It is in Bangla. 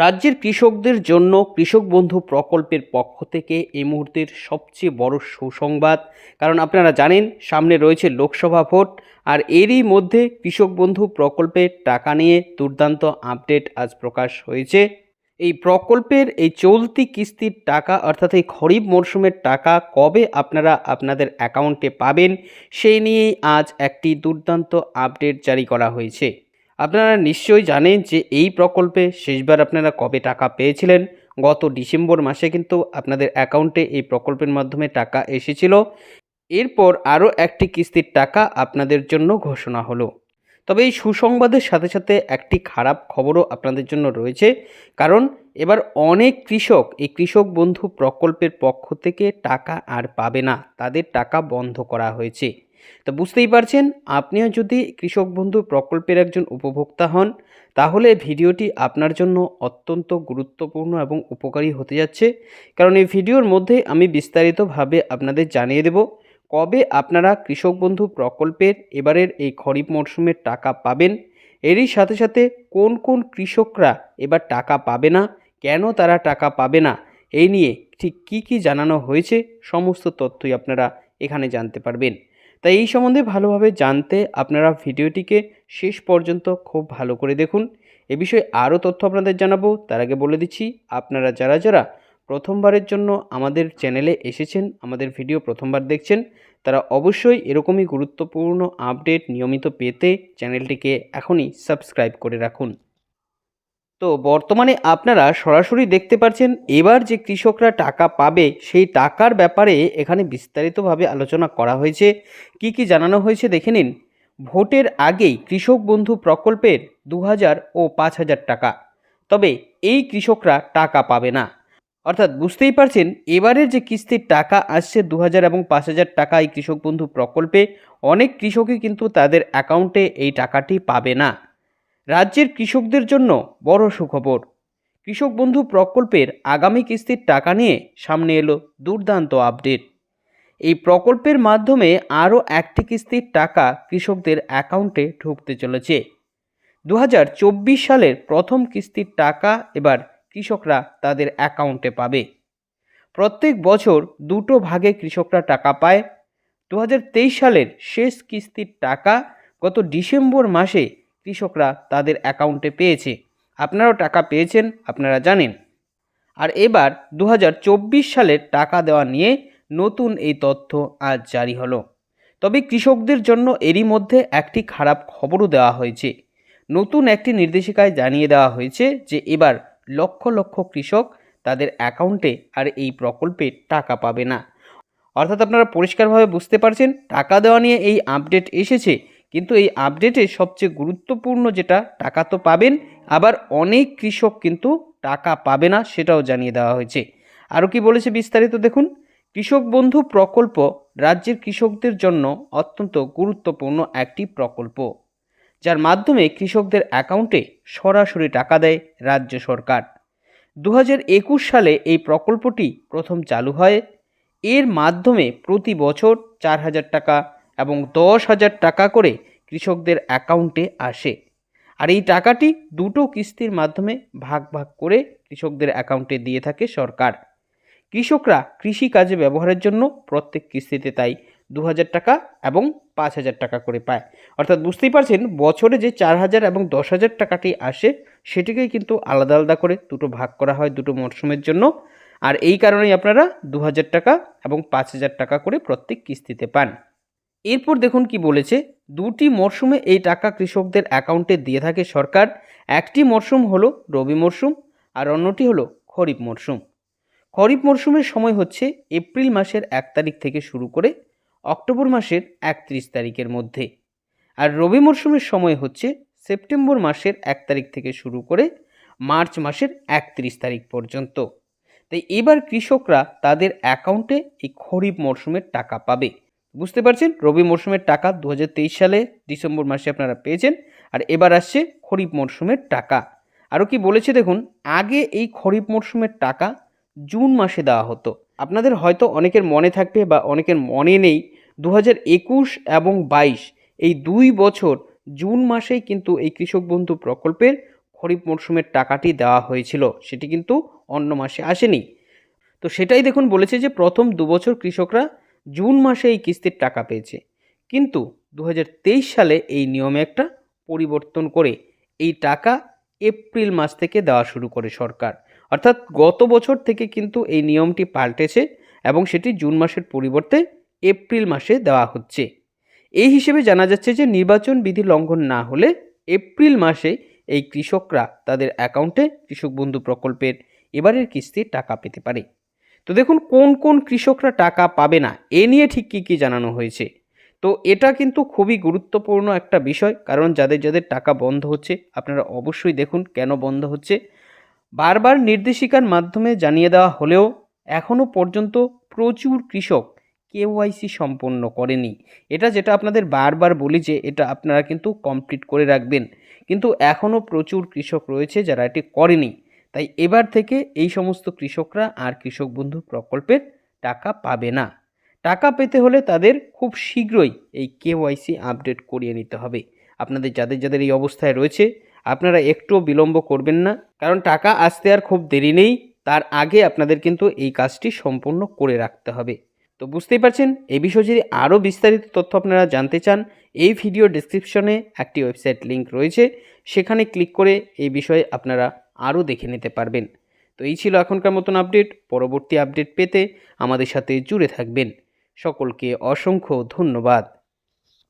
রাজ্যের কৃষকদের জন্য কৃষক বন্ধু প্রকল্পের পক্ষ থেকে এই মুহূর্তের সবচেয়ে বড় সুসংবাদ। কারণ আপনারা জানেন, সামনে রয়েছে লোকসভা ভোট, আর এরই মধ্যে কৃষক বন্ধু প্রকল্পের টাকা নিয়ে দুর্দান্ত আপডেট আজ প্রকাশ হয়েছে। এই প্রকল্পের এই চলতি কিস্তির টাকা, অর্থাৎ এই খরিফ মরশুমের টাকা কবে আপনারা আপনাদের অ্যাকাউন্টে পাবেন, সেই নিয়েই আজ একটি দুর্দান্ত আপডেট জারি করা হয়েছে। আপনারা নিশ্চয়ই জানেন যে এই প্রকল্পে শেষবার আপনারা কবে টাকা পেয়েছিলেন। গত ডিসেম্বর মাসে কিন্তু আপনাদের অ্যাকাউন্টে এই প্রকল্পের মাধ্যমে টাকা এসেছিল। এরপর আরও একটি কিস্তির টাকা আপনাদের জন্য ঘোষণা হলো। তবে এই সুসংবাদের সাথে সাথে একটি খারাপ খবরও আপনাদের জন্য রয়েছে। কারণ এবার অনেক কৃষক, এই কৃষক বন্ধু প্রকল্পের পক্ষ থেকে টাকা আর পাবে না। তাদের টাকা বন্ধ করা হয়েছে। তো বুঝতেই পারছেন, আপনিও যদি কৃষক বন্ধু প্রকল্পের একজন উপভোক্তা হন, তাহলে ভিডিওটি আপনার জন্য অত্যন্ত গুরুত্বপূর্ণ এবং উপকারী হতে যাচ্ছে। কারণ এই ভিডিওর মধ্যে আমি বিস্তারিতভাবে আপনাদের জানিয়ে দেব, কবে আপনারা কৃষক বন্ধু প্রকল্পের এবারের এই খরিফ মরশুমের টাকা পাবেন, এরই সাথে সাথে কোন কোন কৃষকরা এবার টাকা পাবে না, কেন তারা টাকা পাবে না, এই নিয়ে ঠিক কী কী জানানো হয়েছে, সমস্ত তথ্যই আপনারা এখানে জানতে পারবেন। তাই এই সম্বন্ধে ভালোভাবে জানতে আপনারা ভিডিওটিকে শেষ পর্যন্ত খুব ভালো করে দেখুন। এ বিষয়ে আরও তথ্য আপনাদের জানাব। তার আগে বলে দিচ্ছি, আপনারা যারা যারা প্রথমবারের জন্য আমাদের চ্যানেলে এসেছেন, আমাদের ভিডিও প্রথমবার দেখছেন, তারা অবশ্যই এরকমই গুরুত্বপূর্ণ আপডেট নিয়মিত পেতে চ্যানেলটিকে এখনই সাবস্ক্রাইব করে রাখুন। তো বর্তমানে আপনারা সরাসরি দেখতে পাচ্ছেন এবার যে কৃষকরা টাকা পাবে সেই টাকার ব্যাপারে এখানে বিস্তারিতভাবে আলোচনা করা হয়েছে। কি কি জানানো হয়েছে দেখে নিন। ভোটের আগেই কৃষক বন্ধু প্রকল্পের দু হাজার ও পাঁচ হাজার টাকা। তবে এই কৃষকরা টাকা পাবে না। অর্থাৎ বুঝতেই পারছেন, এবারের যে কিস্তির টাকা আসছে দু হাজার এবং পাঁচ হাজার টাকা এই কৃষক বন্ধু প্রকল্পে, অনেক কৃষকই কিন্তু তাদের অ্যাকাউন্টে এই টাকাটি পাবে না। রাজ্যের কৃষকদের জন্য বড় সুখবর। কৃষক বন্ধু প্রকল্পের আগামী কিস্তির টাকা নিয়ে সামনে এলো দুর্দান্ত আপডেট। এই প্রকল্পের মাধ্যমে আরও একটি কিস্তির টাকা কৃষকদের অ্যাকাউন্টে ঢুকতে চলেছে। দু হাজার চব্বিশ সালের প্রথম কিস্তির টাকা এবার কৃষকরা তাদের অ্যাকাউন্টে পাবে। প্রত্যেক বছর দুটো ভাগে কৃষকরা টাকা পায়। দু হাজার তেইশ সালের শেষ কিস্তির টাকা গত ডিসেম্বর মাসে কৃষকরা তাদের অ্যাকাউন্টে পেয়েছে। আপনারাও টাকা পেয়েছেন, আপনারা জানেন। আর এবার দু হাজার চব্বিশ সালের টাকা দেওয়া নিয়ে নতুন এই তথ্য আজ জারি হলো। তবে কৃষকদের জন্য এরই মধ্যে একটি খারাপ খবরও দেওয়া হয়েছে। নতুন একটি নির্দেশিকায় জানিয়ে দেওয়া হয়েছে যে এবার লক্ষ লক্ষ কৃষক তাদের অ্যাকাউন্টে আর এই প্রকল্পে টাকা পাবে না। অর্থাৎ আপনারা পরিষ্কারভাবে বুঝতে পারছেন, টাকা দেওয়া নিয়ে এই আপডেট এসেছে কিন্তু এই আপডেটে সবচেয়ে গুরুত্বপূর্ণ যেটা, টাকা তো পাবেন, আবার অনেক কৃষক কিন্তু টাকা পাবে না সেটাও জানিয়ে দেওয়া হয়েছে। আরও কি বলেছে বিস্তারিত দেখুন? কৃষক বন্ধু প্রকল্প রাজ্যের কৃষকদের জন্য অত্যন্ত গুরুত্বপূর্ণ একটি প্রকল্প, যার মাধ্যমে কৃষকদের অ্যাকাউন্টে সরাসরি টাকা দেয় রাজ্য সরকার। দু হাজার একুশ সালে এই প্রকল্পটি প্রথম চালু হয়। এর মাধ্যমে প্রতি বছর চার হাজার টাকা এবং দশ হাজার টাকা করে কৃষকদের অ্যাকাউন্টে আসে। আর এই টাকাটি দুটো কিস্তির মাধ্যমে ভাগ ভাগ করে কৃষকদের অ্যাকাউন্টে দিয়ে থাকে সরকার। কৃষকরা কৃষিকাজে ব্যবহারের জন্য প্রত্যেক কিস্তিতে তাই দু হাজার টাকা এবং পাঁচ হাজার টাকা করে পায়। অর্থাৎ বুঝতেই পারছেন, বছরে যে চার হাজার এবং দশ হাজার টাকাটি আসে, সেটিকেই কিন্তু আলাদা আলাদা করে দুটো ভাগ করা হয় দুটো মরশুমের জন্য। আর এই কারণেই আপনারা দু হাজার টাকা এবং পাঁচ হাজার টাকা করে প্রত্যেক কিস্তিতে পান। এরপর দেখুন কি বলেছে, দুটি মরশুমে এই টাকা কৃষকদের অ্যাকাউন্টে দিয়ে থাকে সরকার। একটি মরশুম হলো রবি মরশুম আর অন্যটি হলো খরিফ মরশুম খরিফ মরশুমের সময় হচ্ছে এপ্রিল মাসের এক তারিখ থেকে শুরু করে অক্টোবর মাসের একত্রিশ তারিখের মধ্যে। আর রবি মরশুমের সময় হচ্ছে সেপ্টেম্বর মাসের এক তারিখ থেকে শুরু করে মার্চ মাসের একত্রিশ তারিখ পর্যন্ত। তাই এবার কৃষকরা তাদের অ্যাকাউন্টে এই খরিফ মরশুমের টাকা পাবে। বুঝতে পারছেন? রবি মরশুমের টাকা দু হাজার তেইশ সালে ডিসেম্বর মাসে আপনারা পেয়েছেন, আর এবার আসছে খরিফ মরশুমের টাকা। আরও কি বলেছে দেখুন, আগে এই খরিফ মরশুমের টাকা জুন মাসে দেওয়া হতো। আপনাদের হয়তো অনেকের মনে থাকবে বা অনেকের মনে নেই দু এবং বাইশ, এই দুই বছর জুন মাসেই কিন্তু এই কৃষক বন্ধু প্রকল্পের খরিফ মরশুমের টাকাটি দেওয়া হয়েছিল। সেটি কিন্তু অন্য মাসে আসেনি। তো সেটাই দেখুন বলেছে যে প্রথম দু বছর কৃষকরা জুন মাসে এই কিস্তির টাকা পেয়েছে। কিন্তু দু হাজার তেইশ সালে এই নিয়মে একটা পরিবর্তন করে এই টাকা এপ্রিল মাস থেকে দেওয়া শুরু করে সরকার। অর্থাৎ গত বছর থেকে কিন্তু এই নিয়মটি পাল্টেছে এবং সেটি জুন মাসের পরিবর্তে এপ্রিল মাসে দেওয়া হচ্ছে। এই হিসেবে জানা যাচ্ছে যে নির্বাচন বিধি লঙ্ঘন না হলে এপ্রিল মাসে এই কৃষকরা তাদের অ্যাকাউন্টে কৃষক বন্ধু প্রকল্পের এবারের কিস্তির টাকা পেতে পারে। তো দেখুন, কোন কোন কৃষকরা টাকা পাবে না, এ নিয়ে ঠিক কী কী জানানো হয়েছে? তো এটা কিন্তু খুবই গুরুত্বপূর্ণ একটা বিষয়, কারণ যাদের যাদের টাকা বন্ধ হচ্ছে, আপনারা অবশ্যই দেখুন কেন বন্ধ হচ্ছে। বারবার নির্দেশিকার মাধ্যমে জানিয়ে দেওয়া হলেও এখনও পর্যন্ত প্রচুর কৃষক কেওয়াইসি সম্পন্ন করেনি। এটা যেটা আপনাদের বারবার বলি যে, এটা আপনারা কিন্তু কমপ্লিট করে রাখবেন। কিন্তু এখনও প্রচুর কৃষক রয়েছে যারা এটি করেনি। তাই এবার থেকে এই সমস্ত কৃষকরা আর কৃষক বন্ধু প্রকল্পের টাকা পাবে না। টাকা পেতে হলে তাদের খুব শীঘ্রই এই কেওয়াইসি আপডেট করিয়ে নিতে হবে। আপনাদের যাদের যাদের এই অবস্থায় রয়েছে, আপনারা একটুও বিলম্ব করবেন না, কারণ টাকা আসতে আর খুব দেরি নেই। তার আগে আপনাদের কিন্তু এই কাজটি সম্পূর্ণ করে রাখতে হবে। তো বুঝতেই পারছেন, এ বিষয়ে যদি আরও বিস্তারিত তথ্য আপনারা জানতে চান, এই ভিডিও ডিসক্রিপশনে একটি ওয়েবসাইট লিংক রয়েছে। সেখানে ক্লিক করে এই বিষয়ে আপনারা আরও দেখে নিতে পারবেন। তো এই ছিল এখনকার মতন আপডেট। পরবর্তী আপডেট পেতে আমাদের সাথে জুড়ে থাকবেন। সকলকে অসংখ্য ধন্যবাদ।